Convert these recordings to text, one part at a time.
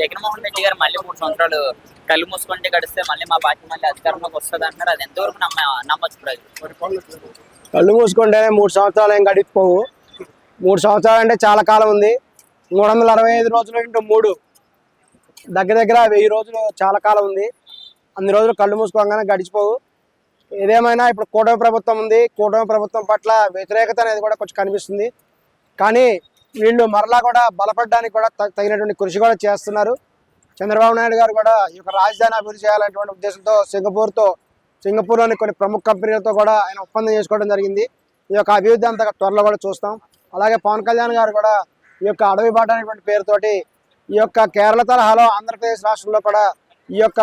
జగన్మోహన్ రెడ్డి గారు మళ్ళీ మూడు సంవత్సరాలు కళ్ళు మూసుకుంటే గడిస్తే మళ్ళీ మా పార్టీ మళ్ళీ అధికారంలోకి వస్తుంది అంటారు అది ఎంతవరకు నమ్మ నమ్మచ్చు ప్రజలు కళ్ళు మూసుకుంటే మూడు సంవత్సరాలు ఏం గడిచిపోవు. మూడు సంవత్సరాలు అంటే చాలా కాలం ఉంది. మూడు వందల అరవై ఐదు రోజులు ఇంటూ మూడు. దగ్గర దగ్గర వెయ్యి రోజులు చాలా కాలం ఉంది. అన్ని రోజులు కళ్ళు మూసుకోగానే గడిచిపోవు. ఏదేమైనా ఇప్పుడు కూటమి ప్రభుత్వం ఉంది. కూటమి ప్రభుత్వం పట్ల వ్యతిరేకత అనేది కూడా కొంచెం కనిపిస్తుంది. కానీ వీళ్ళు మరలా కూడా బలపడడానికి కూడా తగినటువంటి కృషి కూడా చేస్తున్నారు. చంద్రబాబు నాయుడు గారు కూడా ఈ యొక్క రాజధాని అభివృద్ధి చేయాలనేటువంటి ఉద్దేశంతో సింగపూర్తో సింగపూర్లోని కొన్ని ప్రముఖ కంపెనీలతో కూడా ఆయన ఒప్పందం చేసుకోవడం జరిగింది. ఈ యొక్క అభివృద్ధి అంతా త్వరలో కూడా చూస్తాం. అలాగే పవన్ కళ్యాణ్ గారు కూడా ఈ యొక్క అడవి బాట అనేటువంటి పేరుతోటి ఈ యొక్క కేరళ తరహాలో ఆంధ్రప్రదేశ్ రాష్ట్రంలో కూడా ఈ యొక్క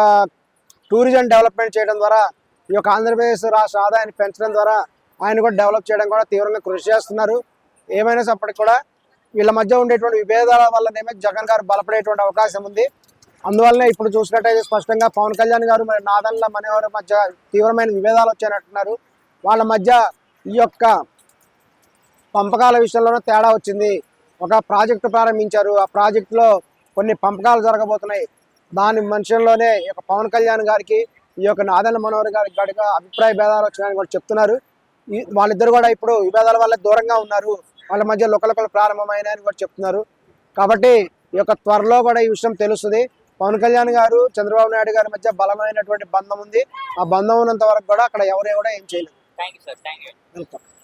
టూరిజం డెవలప్మెంట్ చేయడం ద్వారా ఈ యొక్క ఆంధ్రప్రదేశ్ రాష్ట్ర ఆదాయాన్ని పెంచడం ద్వారా ఆయన కూడా డెవలప్ చేయడం కూడా తీవ్రంగా కృషి చేస్తున్నారు. ఏమైనా అప్పటికి కూడా వీళ్ళ మధ్య ఉండేటువంటి విభేదాల వల్లనేమో జగన్ గారు బలపడేటువంటి అవకాశం ఉంది. అందువల్లనే ఇప్పుడు చూసినట్టయితే స్పష్టంగా పవన్ కళ్యాణ్ గారు మరి నాదన్ల మనోహర్ మధ్య తీవ్రమైన విభేదాలు వచ్చాయంటున్నారు. వాళ్ళ మధ్య ఈ యొక్క పంపకాల విషయంలోనే తేడా వచ్చింది. ఒక ప్రాజెక్టు ప్రారంభించారు. ఆ ప్రాజెక్టులో కొన్ని పంపకాలు జరగబోతున్నాయి. దాని మనుషుల్లోనే ఈ యొక్క పవన్ కళ్యాణ్ గారికి ఈ యొక్క నాదన్ల మనోహర్ గారికి గడిగా అభిప్రాయ భేదాలు వచ్చినాయని కూడా చెప్తున్నారు. ఈ వాళ్ళిద్దరు కూడా ఇప్పుడు విభేదాల వల్ల దూరంగా ఉన్నారు. వాళ్ళ మధ్య లొకలొకలు ప్రారంభమైనాయని కూడా చెప్తున్నారు. కాబట్టి ఈ యొక్క త్వరలో కూడా ఈ విషయం తెలుస్తుంది. పవన్ కళ్యాణ్ గారు చంద్రబాబు నాయుడు గారి మధ్య బలమైనటువంటి బంధం ఉంది. ఆ బంధం ఉన్నంత వరకు కూడా అక్కడ ఎవరు కూడా ఏం చేయలేదు. వెల్కమ్